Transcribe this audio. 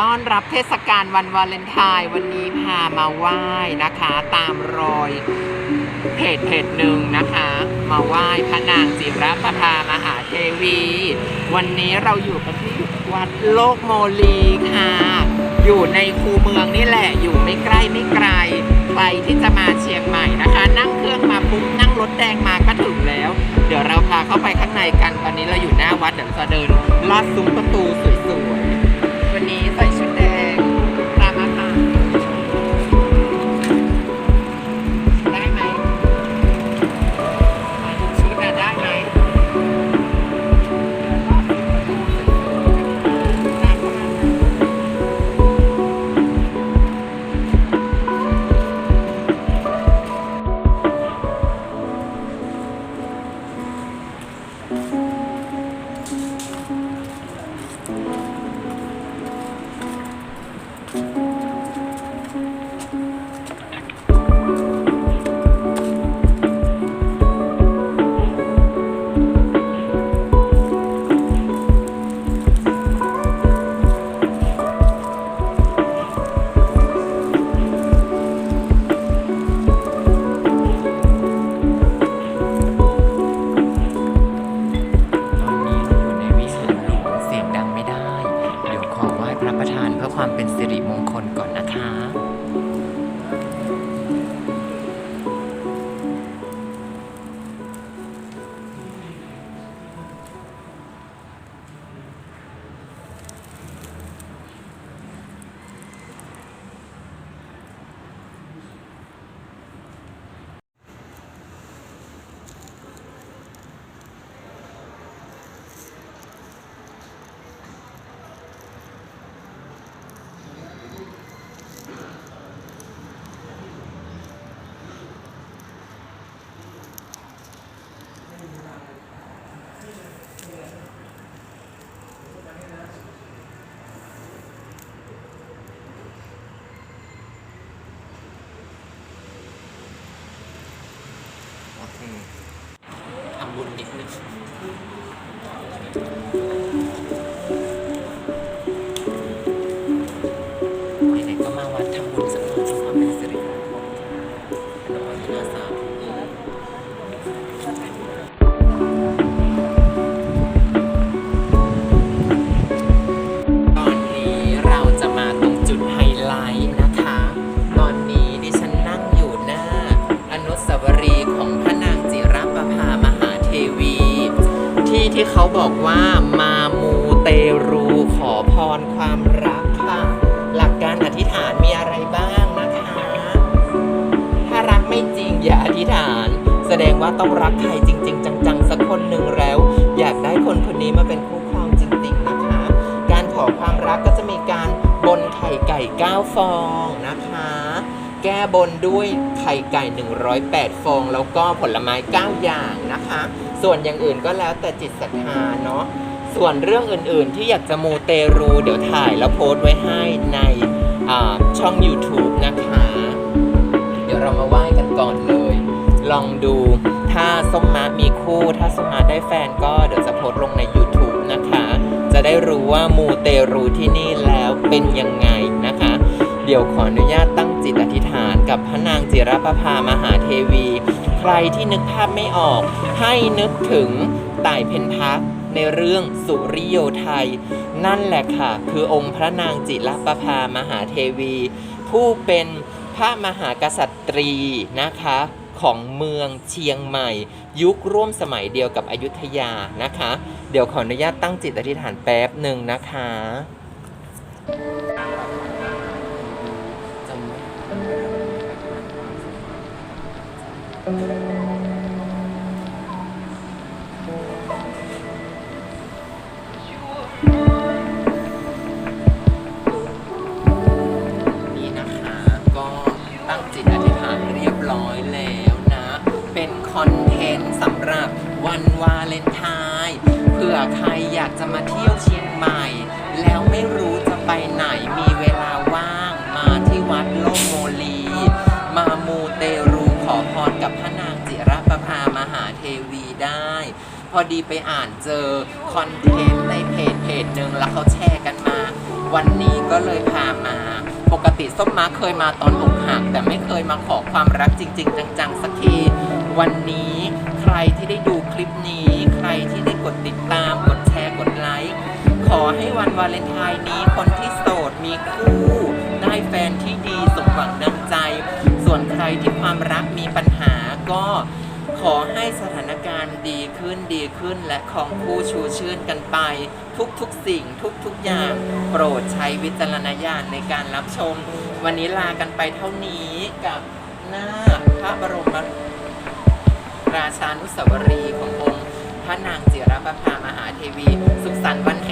ต้อนรับเทศกาลวันวาเลนไทน์วันนี้พามาไหว้นะคะ ตามรอยเพจเพจหนึ่งนะคะ มาไหว้พระนางจิรประภามหาเทวี วันนี้เราอยู่กันที่วัดโลกโมลีค่ะ อยู่ในคูเมืองนี่แหละอยู่ไม่ใกล้ไม่ไกลใครที่จะมาเชียงใหม่นะคะ นั่งเครื่องมาปุ๊บนั่งรถแดงมาก็ถึงแล้ว เดี๋ยวเราพาเข้าไปข้างในกันตอนนี้เราอยู่หน้าวัดเดี๋ยวจะเดินลอดซุ้มประตูสว ต ความเป็นสิริมงคลก่อนนะคะ บุญนิดนึง ที่ที่เขาบอกว่ามามูเตรูขอพรความรักค่ะ หลักการอธิษฐานมีอะไรบ้างนะคะ ถ้ารักไม่จริงอย่าอธิษฐาน แสดงว่าต้องรักใครจริง ๆ จังๆ สักคนหนึ่งแล้ว อยากได้คนคนนี้มาเป็นคู่ครองจริงๆนะคะ การขอความรักก็จะมีการบนไข่ไก่9ฟองนะคะ แก้บนด้วยไข่ไก่ 108 ฟอง แล้วก็ผลไม้ 9 อย่างนะคะ ส่วนอย่างอื่นก็แล้วแต่จิตศรัทธาเนาะส่วนเรื่องอื่นๆที่อยากจะมูเตรูเดี๋ยวถ่ายแล้วโพสต์ไว้ให้ในช่อง YouTube นะคะ เดี๋ยวเรามาไหว้กันก่อนเลย ลองดูถ้าส้มมามีคู่ ถ้าส้มมาได้แฟนก็เดี๋ยวจะโพสต์ลงใน YouTube นะคะ จะได้รู้ว่ามูเตรูที่นี่แล้วเป็นยังไง ดี๋ยวขออนุญาตตั้งจิตอธิษฐานกับพระนางจิรประภามหาเทวี ใครที่นึกภาพไม่ออก ให้นึกถึงต่ายเพนพักในเรื่องสุริโยไทย นั่นแหละค่ะ คือองค์พระนางจิรประภามหาเทวี ผู้เป็นพระมหากษัตรีนะคะของเมืองเชียงใหม่ ยุคร่วมสมัยเดียวกับอยุธยานะคะ เดี๋ยวขออนุญาตตั้งจิตอธิษฐานแป๊บหนึ่งนะคะ พอดีไปอ่านเจอคอนเทนต์ในเพจเพจหนึ่งแล้วเขาแชร์กันมา วันนี้ก็เลยพามา ปกติส้มมาเคยมาตอนอกหักแต่ไม่เคยมาขอความรักจริง ๆ จังๆสักทีวันนี้ใครที่ได้ดูคลิปนี้ ใครที่ได้กดติดตามกดแชร์กดไลค์ขอให้วันวาเลนไทน์นี้คนที่โสดมีคู่ ได้แฟนที่ดีสมหวังดังใจ ส่วนใครที่ความรักมีปัญหาก็ ขอให้สถานการณ์ดีขึ้นดีขึ้นและของคู่ชูชื่นกันไป ทุกๆสิ่งทุกๆอย่าง โปรดใช้วิจารณญาณในการรับชม วันนี้ลากันไปเท่านี้กับหน้าพระบรมราชานุสาวรีย์ขององค์พระนางจิรประภามหาเทวี สุขสันต์วันแห่ง